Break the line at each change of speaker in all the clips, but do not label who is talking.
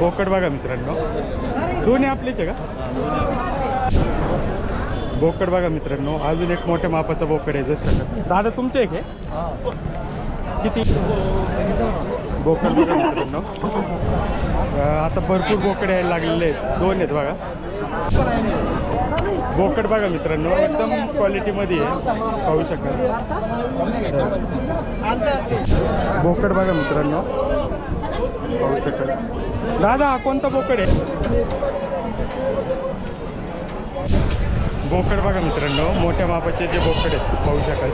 बोकड बघा मित्रांनो. दोन्ही आपलेच आहे का? बोकड बघा मित्रांनो अजून एक मोठ्या मापाचा बोकड आहे जसं. दादा तुमचे एक आहे? किती? बोकड बघा मित्रांनो. आता भरपूर बोकड यायला लागलेले आहेत. दोन आहेत बघा. बोकड बघा मित्रांनो एकदम क्वालिटीमध्ये आहे. पाहू शकाल. बोकड बघा मित्रांनो. पाहू शकाल दादा कोणता बोकड आहे? बोकड बघा मित्रांनो मोठ्या मापाचे जे बोकड आहेत पाहू शकाल.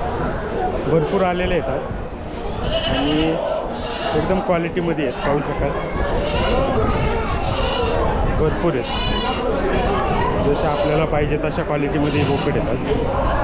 भरपूर आलेले येतात आणि एकदम क्वालिटीमध्ये आहेत पाहू शकाल. भरपूर आहेत. जसं आपल्याला पाहिजे तशा क्वालिटीमध्ये बोकड येतात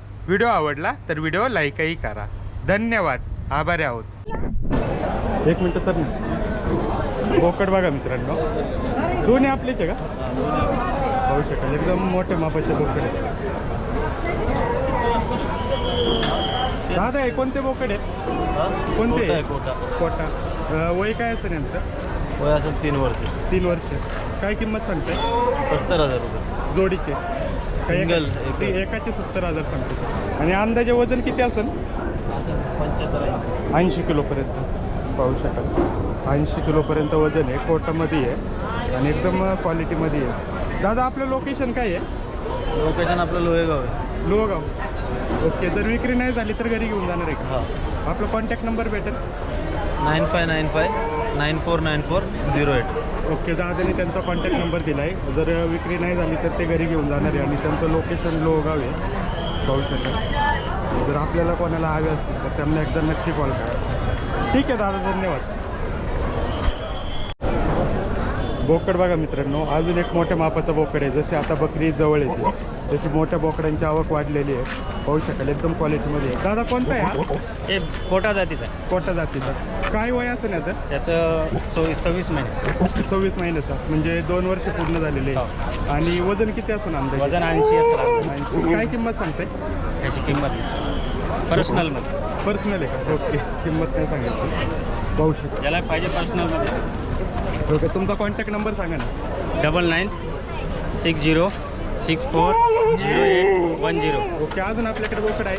व्हिडिओ आवडला तर व्हिडिओ लाईकही करा. धन्यवाद. आभारी आहोत. एक मिनटं सर. बोकड बघा मित्रांनो. दोन्ही आपलेच आहे का? पाहू शकाल. एकदम मोठ्या मापाचे बोकड आहेत. दादा आहे कोणते बोकड आहेत? कोणते
कोटा आहे, कोटा.
वय काय असेल यांचं?
वय असेल तीन वर्ष.
तीन वर्ष. काय किंमत सांगते
सत्तर हजार रुपये.
जोडीचे. ते एकाचे सत्तर हजार सांगते. आणि अंदाजे वजन किती असेल?
पंच्याहत्तर
ऐंशी किलोपर्यंत. पाहू शकाल. ऐंशी किलोपर्यंत वजन आहे. कोटामध्ये आहे. आणि एकदम क्वालिटीमध्ये आहे. दादा आपलं लोकेशन काय आहे?
लोकेशन आपलं लोहेगाव आहे.
लोहगाव. ओके जर विक्री नाही झाली तर घरी घेऊन जाणार आहे का?
हा.
आपला कॉन्टॅक्ट नंबर भेटेल.
Nine five nine five nine four nine four zero eight.
Okay दादाने त्यांचा कॉन्टॅक्ट नंबर दिला आहे जर विक्री नाही झाली तर ते घरी घेऊन जाणार आहे आणि त्यांचं लोकेशन लोहगाव आहे. पाहू शकाल जर आपल्याला कोणाला हवे असतील तर त्यांना एकदा नक्की कॉल करा. ठीक आहे दादा धन्यवाद. बोकड बघा मित्रांनो अजून एक मोठ्या मापाचा बोकड आहे. जसे आता बकरी जवळ येते तशी मोठ्या बोकडांची आवक वाढलेली आहे पाहू शकाल एकदम क्वालिटीमध्ये आहे. दादा कोणता आहे हा?
हे कोटा जातीचं आहे.
कोटा जातीचा. काय वय असेल याचं?
त्याचं चोवीस सव्वीस महिने.
सव्वीस महिन्याचा. म्हणजे दोन वर्ष पूर्ण झालेले आहे. आणि वजन किती असेल अंदाजे?
वजन ऐंशी असेल
ऐंशी. काय किंमत सांगते
त्याची किंमत पर्सनलमध्ये
पर्सनल आहे का? ओके. किंमत नाही सांगितली पाहू शकता.
ज्याला पाहिजे पर्सनलमध्ये
ओके. तुमचा कॉन्टॅक्ट नंबर सांगा ना.
Double nine six zero six four zero eight one zero
okay अजून आपल्याकडे बोकड आहे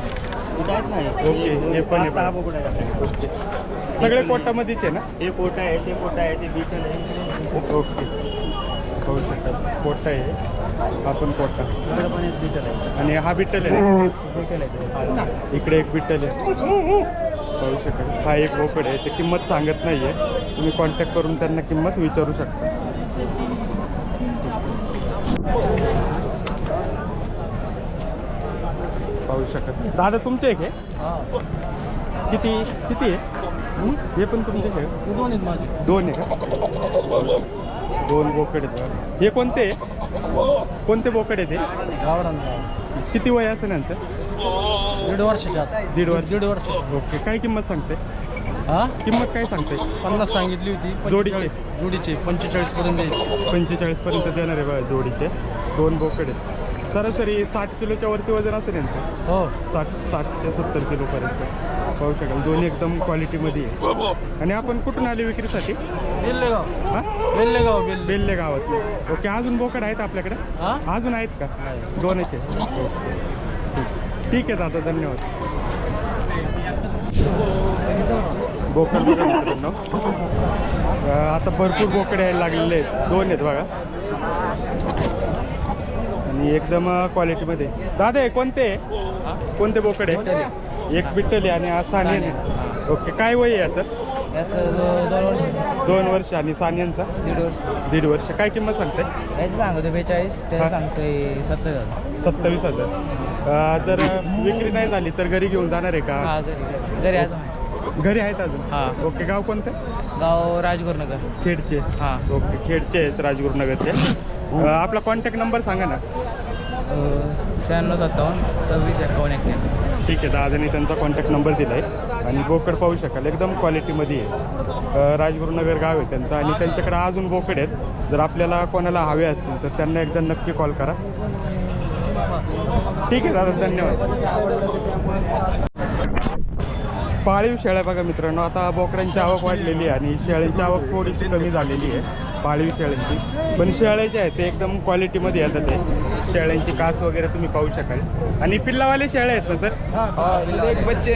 ओके
ओके, हे पण आहे
सहा
पण.
बोकडं आहे आपल्याकडे.
ओके. सगळे कोटामध्येच आहे ना?
हे कोटा आहे ते कोटा आहे ते बीटल आहे
ओके. पाहू शकता. कोटा आहे. हा पण कोटा
पण एक बीटल आहे
आणि हा बिट्टल आहे. ना?
बीटल आहे.
इकडे एक बिट्टल आहे. पाहू शकाल हा एक बोकड आहे. ते किंमत सांगत नाही आहे तुम्ही कॉन्टॅक्ट करून त्यांना किंमत विचारू शकता. पाहू शकत दादा तुमचे एक आहे. किती किती आहे? हं? पण तुमचे आहे.
दोन आहेत. माझे
दोन आहे दोन बोकड आहेत. हे कोणते? आहे? कोणते बोकड आहे ते किती वय असेल यांचं
दीड वर्षाच्या.
दीड वर्ष.
दीड वर्ष.
ओके. काय किंमत सांगते?
हा?
किंमत काय सांगते?
पन्नास सांगितली होती.
जोडीचे?
जोडीचे. पंचेचाळीस पर्यंत द्यायचे.
पंचेचाळीसपर्यंत देणार आहे बघा जोडीचे. दोन बोकड आहेत. सरासरी साठ किलोच्या वरती वजन असेल यांचं.
हो.
साठ साठ ते सत्तर किलोपर्यंत पाहू शकाल दोन्ही एकदम क्वालिटीमध्ये आहे. आणि आपण कुठून आले विक्रीसाठी?
बेल्लेगाव.
हां?
बेल्लेगाव बेल्ले.
बेल्ले गावात ओके अजून बोकड आहेत आपल्याकडे?
हा?
अजून आहेत का? दोनच आहे ओके. ठीक आहे दादा धन्यवाद. बोकड बघा मित्रांनो. अं, आता भरपूर बोकड यायला लागलेले आहेत. दोन आहेत बघा. आणि एकदम क्वालिटीमध्ये दादा हे कोणते? आहे? कोणते बोकड एक बिट्टल आणि हा सानियन ओके काय वय आहे याचं?
याचं दोन वर्ष.
दोन वर्ष आणि सानियनचा
दीड वर्ष.
दीड वर्ष. काय किंमत सांगते
याचं सांगतो बेचाळीस. त्याचं सांगतोय सत्तर हजार.
सत्तावीस हजार. जर विक्री नाही झाली तर घरी घेऊन जाणार आहे का?
हा घरी घरी.
घरी आहेत अजून?
हा.
ओके गाव कोणतं?
गाव राजगुरुनगर.
खेडचे.
हां.
ओके खेडचे आहेत राजगुरुनगरचे. अं, आपला कॉन्टॅक्ट नंबर सांगा ना.
शहाण्णव सत्तावन्न सव्वीस एकावन्न एक्क्याण्णव
ठीक आहे दादाने त्यांचा कॉन्टॅक्ट नंबर दिला आहे आणि बोकड पाहू शकाल एकदम क्वालिटीमध्ये आहे. अं, राजगुरुनगर गाव आहे त्यांचं आणि त्यांच्याकडे अजून बोकड आहेत. जर आपल्याला कोणाला हवे असतील तर त्यांना एकदा नक्की कॉल करा. ठीक आहे दादा धन्यवाद. पाळीव शेळ्या बघा मित्रांनो आता बोकड्यांची आवक वाढलेली आहे आणि शेळ्यांची आवक थोडीशी कमी झालेली आहे पाळीव शेळ्यांची. पण शेळ्या जे आहेत ते एकदम क्वालिटीमध्ये येतात ते. शेळ्यांची कास वगैरे तुम्ही पाहू शकाल. आणि पिल्लावाले शेळ्या आहेत ना सर?
एक बच्चे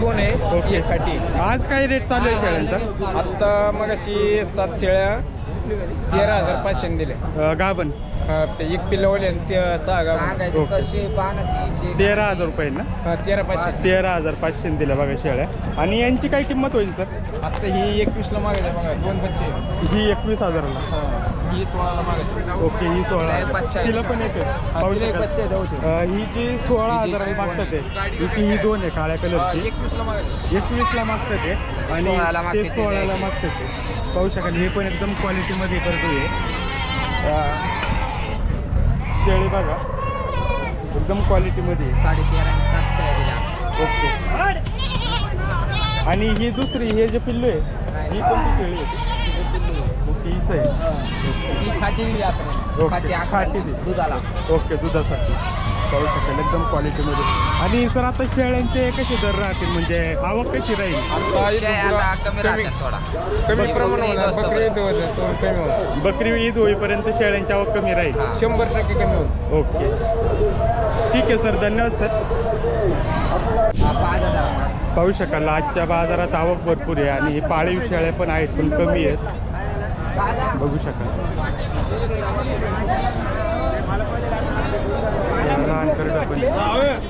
दोन आहे खाटी
आज काय रेट चालू आहे शेळ्यांचा?
आत्ता मग अशी सात शेळ्या तेरा हजार पाचशे दिले
गाभण.
ते एक पिल्लावले आणि ते सहा
ओके. तेरा हजार रुपये ना?
हा, तेरा पाचशे.
तेरा हजार पाचशे दिल्या बघा शेळ्या. आणि यांची काय किंमत होईल सर?
आत्ता ही एकवीसला मागायचं बघा दोन बच्चे.
ही एकवीस हजाराला.
हा, ही सोळाला मागायचं.
ओके ही सोळा
एक बच्चा आहे.
तिला पण येते. पाहू
तिला एक
शकाल.
बच्चा आहे, जाऊ दे.
अं, ही जी सोळा
ही जी शेप
मागतात आहे. ही ही दोन आहे काळ्या कलरची.
एकवीसला मागायचं.
एकवीसला मागतात ते. आणि
सोळाला
ते
मागतात ते.
सोळाला मागतात ते. पाहू शकाल हे पण एकदम क्वालिटीमध्ये करतो आहे अं, शेळी बघा. एकदम क्वालिटीमध्ये.
साडे तेरा सातशे
ओके. आणि ही दुसरी हे जे पिल्लू आहे ही कोणती शेळी आहे? ओके हीच आहे.
ही खाटी दिली आता
ओके. खाटी दे
दुधाला.
ओके दुधासाठी. पाहू शकाल एकदम क्वालिटीमध्ये आणि सर आता शेळ्यांचे कसे दर राहतील? म्हणजे आवक कशी राहील?
आता कमी राहतात थोडा. कमी प्रमाणात बकरी ईद कमी होतं
बकरी ईद होईपर्यंत शेळ्यांची आवक कमी राहील?
शंभर टक्के कमी होतं
ओके. ठीक आहे सर. धन्यवाद सर. पाहू शकाल आजच्या बाजारात आवक भरपूर आहे आणि पाळीव शेळ्या पण आहेत पण कमी आहेत. बघू शकाल. लहान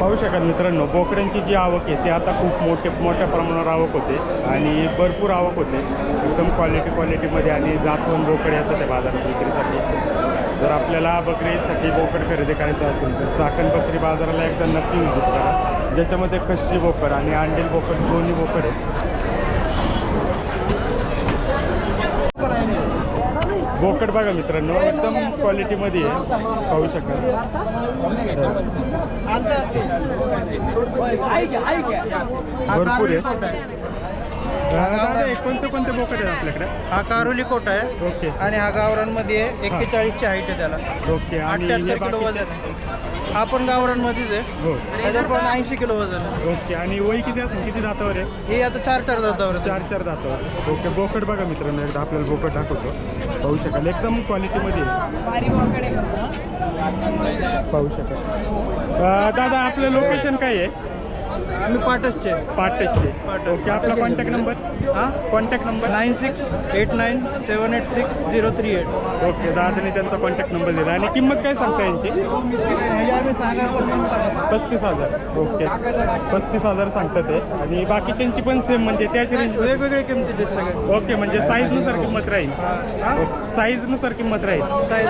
पाहू शकाल मित्रांनो बोकड्यांची जी आवक आहे ती आता खूप मोठे मोठ्या प्रमाणावर आवक होते आणि भरपूर आवक होते. एकदम क्वालिटी क्वालिटीमध्ये आणि जातवन बोकडे असतात त्या बाजारात विक्रीसाठी. जर आपल्याला बकरीसाठी बोकड खरेदी करायचं असेल तर चाकण बकरी बाजाराला एकदा नक्की विजिट करा. ज्याच्यामध्ये कच्ची बोकड आणि अंडील बोकड दोन्ही बोकड आहे बोकड बघा मित्रांनो एकदम क्वालिटीमध्ये आहे. पाहू शकाल. भरपूर आहे. दादा हे कोणते कोणते बोकड आहेत आपल्याकडे?
हा कारुली कोट आहे.
ओके.
आणि हा गावरांमध्ये आहे. एक्केचाळीसची हाईट आहे त्याला.
ओके आणि हे
अठ्ठ्याहत्तर किलो
बाकीचे?
वजन आहे. हा पण गावरांमध्येच आहे.
हो.
पण ऐंशी किलो वजन आहे.
ओके आणि वय किती असेल किती दातावर आहे?
हे आता चार चार जातावर आहे.
चार चार दातावर ओके बोकड बघा मित्रांनो एकदा आपल्याला बोकड दाखवतो. पाहू शकाल. एकदम क्वालिटीमध्ये आहे. पाहू शकाल. अं, दादा आपलं लोकेशन काय आहे?
आम्ही पाटसचे.
पाटच. ओके आपला कॉन्टॅक्ट नंबर
हा?
Contact number
nine six eight nine seven eight six zero three eight.
Okay दादाने त्यांचा कॉन्टॅक्ट नंबर दिला. आणि किंमत काय सांगता यांची?
हे आम्ही सांगा पस्तीस सांगा.
पस्तीस हजार. ओके. पस्तीस हजार सांगतात ते. आणि बाकीच्यांची पण सेम म्हणजे त्याची रेंज
वेगवेगळे किमतीचे सगळे.
ओके म्हणजे साईजनुसार किंमत राहील.
हा.
साईजनुसार किंमत राहील.
साईज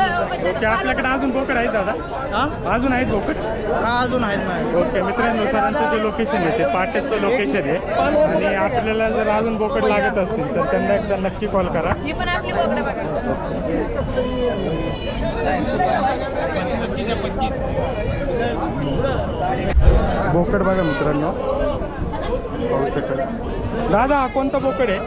ओके आपल्याकडे अजून बोकड आहेत दादा?
हा?
अजून आहेत बोकड?
हा अजून आहेत माझ्याकडे.
ओके मित्रांनो सरांचं जे लोकेशन आहे ते पाटेचं लोकेशन आहे. आणि आपल्याला जर अजून बोकड लागत असतील तर त्यांना एकदा नक्की कॉल करा.
ही पण आपली बोकडं बघा.
बोकड बघा मित्रांनो. पाहू शकाल. दादा हा कोणता बोकड आहे?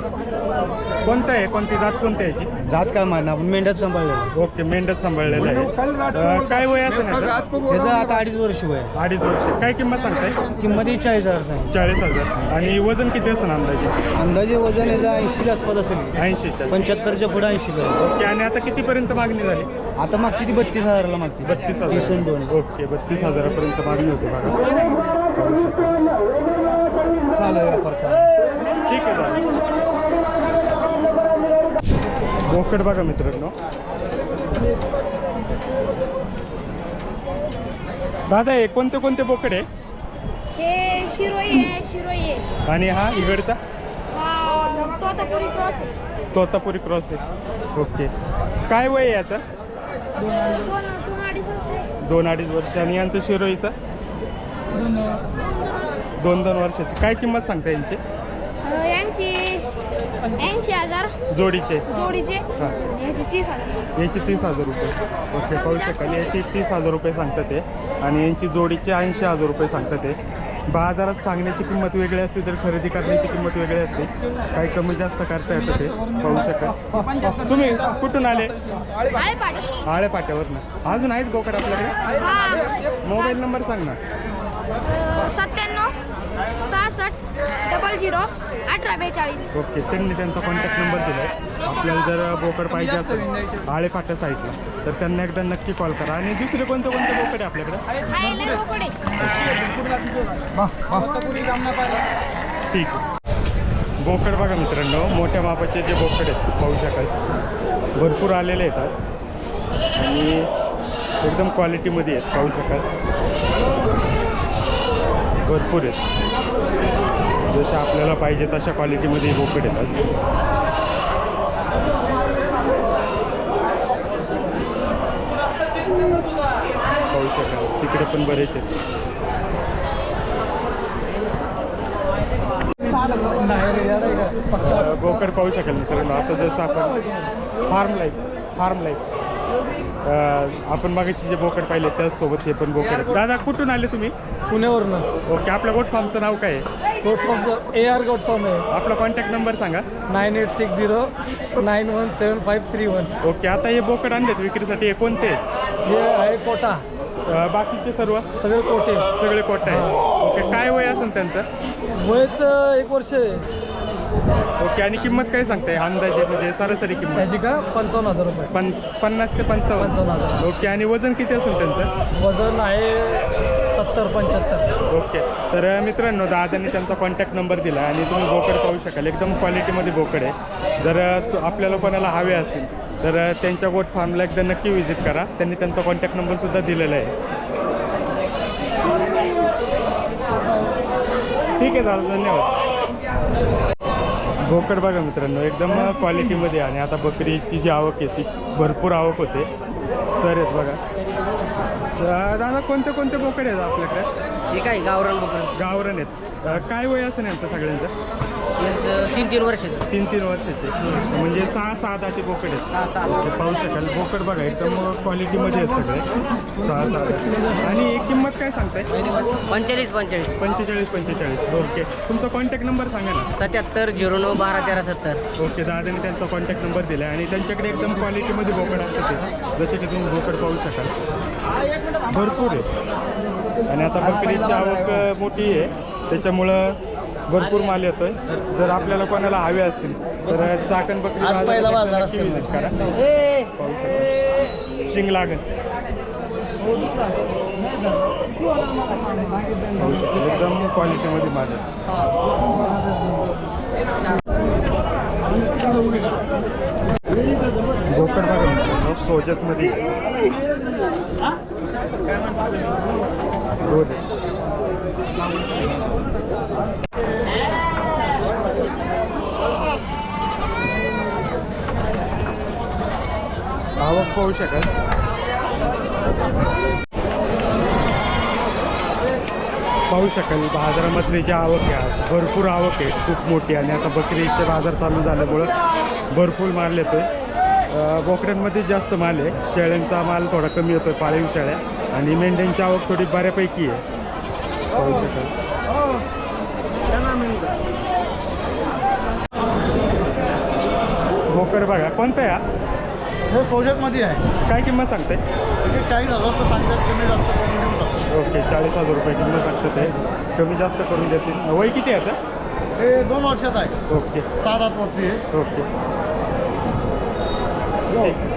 कोणतं आहे? कोणती जात कोणती आहे याची?
जात काय माहिती आपण मेंढ्यात सांभाळलेलं
ओके मेंढच सांभाळलेलं आहे. अं, काय वय असेल याचं?
त्याचं आता अडीच वर्ष वय आहे.
अडीच वर्ष. काय किंमत सांगताय?
किंमत ही चाळीस हजार सांग
चाळीस हजार. आणि वजन किती असेल अंदाजे?
अंदाजे वजन याचं ऐंशीच्या आसपास असेल.
ऐंशीच्या.
पंच्याहत्तरच्या पुढे ऐंशी पर्यंत
ओके आणि आता कितीपर्यंत मागणी झाली?
आता मागती ती बत्तीस हजाराला मागते
बत्तीस
तीस आणि
हजार
दोन.
ओके बत्तीस हजारापर्यंत मागणी होते बघा.
चालू आहे व्यापार चालू
ठीक आहे दादा. बोकड बघा मित्रांनो. दादा हे कोणते कोणते बोकड आहे?
हे शिरोई आहे शिरोई आहे.
आणि हा इकडचा?
हा तोतापुरी क्रॉस आहे.
तोतापुरी क्रॉस आहे. ओके. काय वय आहे याचं?
दोन दोन दोन अडीच वर्ष आहे.
दोन अडीच वर्ष. आणि यांचं शिरोईचं?
दोन दोन वर्ष
दोन दोन वर्षाची. काय किंमत सांगता यांची?
अं, यांची ऐंशी हजार.
जोडीचे.
जोडीचे.
हां.
याची तीस हजार.
यांची तीस हजार रुपये. ओके पाहू शकाल. याची तीस हजार रुपये सांगतात ते. आणि यांची जोडीचे ऐंशी हजार रुपये सांगतात ते. बाजारात सांगण्याची किंमत वेगळी असते तर खरेदी करण्याची किंमत वेगळी असते. काही कमी जास्त करता येतं ते. पाहू शकाल. तुम्ही कुठून आले? आळे पाट्यावरनं अजून आहेत बोकड आपल्याकडे?
हा.
मोबाईल नंबर सांग ना.
सत्त्याण्णव सहासष्ट डबल झिरो अठरा बेचाळीस.
ओके त्यांनी त्यांचा कॉन्टॅक्ट नंबर दिला आहे आपल्याला जर बोकड पाहिजे असेल आळे फाटा साईडला तर त्यांना एकदा नक्की कॉल करा. आणि दुसरे कोणते कोणते बोकड आहे आपल्याकडे? ठीक आहे. बोकड बघा मित्रांनो मोठ्या मापाचे जे बोकड आहेत पाहू शकाल. भरपूर आलेले येतात आणि एकदम क्वालिटीमध्ये आहेत पाहू शकाल. भरपूर आहेत. जशा आपल्याला पाहिजे तशा क्वालिटीमध्ये बोकड येतात. पाहू शकाल. तिकडे पण बरेच आहेत. बोकड पाहू शकाल मित्रांनो. आता जसं आपण फार्म लाईफ फार्म लाईफ आपण मागाशी जे बोकड पाहिले त्याचसोबत हे पण बोकड आहेत. दादा कुठून आले तुम्ही?
पुण्यावरनं
ओके आपल्या गोट फार्मचं नाव काय आहे?
Goat farm A R goat farm आहे.
आपला कॉन्टॅक्ट नंबर सांगा.
Nine eight six zero nine one seven five three one.
Okay आता हे बोकड आणलेत विक्रीसाठी. हे कोणते आहेत?
हे आहे कोटा.
अ, बाकीचे सर्व?
सगळे कोटे.
सगळे कोट आहे ओके काय वय असेल त्यांचं?
वयच एक वर्ष आहे.
ओके आणि किंमत काय सांगताय? अंदाजे म्हणजे सरासरी किंमत?
त्याची का? पंचावन्न हजार रुपये.
पन पन्नास ते पंचावन्न?
पंचावन्न हजार.
ओके आणि वजन किती असेल त्यांचं?
वजन आहे सत्तर पंच्याहत्तर.
ओके तर मित्रांनो दादांनी त्यांचा कॉन्टॅक्ट नंबर दिला आणि तुम्ही बोकड पाहू शकाल. एकदम क्वालिटीमध्ये बोकड आहे. जर तु- आपल्याला कोणाला हवे असतील तर त्यांच्या गोट फार्मला एकदा नक्की व्हिजिट करा. त्यांनी त्यांचा कॉन्टॅक्ट नंबरसुद्धा दिलेला आहे. ठीक आहे दादा धन्यवाद. बोकड बघा मित्रांनो एकदम क्वालिटीमध्ये आणि आता बकरीची जी आवक आहे ती भरपूर आवक होते. सर आहेत बघा. दादा कोणते कोणते बोकड आहेत आपल्याकडे?
ठीक आहे गावरान बोकड
गावरण आहेत. अं, काय वय असं यांचं सगळ्यांचं?
यांचं तीन तीन वर्ष
तीन तीन वर्षाचे म्हणजे सहा सहा दहाचे बोकड आहेत.
हा सहा
हे पाहू शकाल. बोकड बघा एकदम क्वालिटीमध्ये आहेत सगळे. सहा सहा दहा. आणि किंमत काय सांगताय?
पंचेचाळीस पंचेचाळीस.
पंचेचाळीस पंचेचाळीस. ओके. तुमचा कॉन्टॅक्ट नंबर सांगा ना.
सत्याहत्तर झिरो नऊ बारा तेरा सत्तर.
ओके दादाने त्यांचा कॉन्टॅक्ट नंबर दिला आहे आणि त्यांच्याकडे एकदम क्वालिटीमध्ये बोकड असतात ते. जसे की तुम्ही बोकड पाहू शकाल. भरपूर आहे आणि आता बकरीची आवक मोठी आहे. त्याच्यामुळं भरपूर माल येतोय. जर आपल्याला कोणाला हवे असतील तर चाकण बकरी नक्की करा. पाहू शिंग पाहू शकाल एकदम क्वालिटीमध्ये बघा मित्रांनो सोजतमध्ये. आवक पाहू शकत पाहू शकाल बाजारामधली जी आवक आहे भरपूर आवक आहे खूप मोठी आणि आता बकरीचे बाजार चालू झाल्यामुळं भरपूर माल येतोय बोकड्यांमध्ये जास्त माल आहे. शेळ्यांचा माल थोडा कमी येतोय पाळीव शेळ्या. आणि मेंढ्यांची आवक थोडी बऱ्यापैकी आहे. पाहू शकाल बोकड बघा कोणतं आहे हा?
हे सोजतमध्ये आहे.
काय किंमत सांगते
त्याचे चाळीस हजार रुपये सांगतात तुम्ही जास्त करून देऊ शकता.
ओके चाळीस हजार रुपये किंमत सांगतं ते कमी जास्त करून देतील. वय किती आहे आता?
हे दोन वर्षात आहे.
ओके.
सात आठ वर्षी आहे.
ओके. ठीक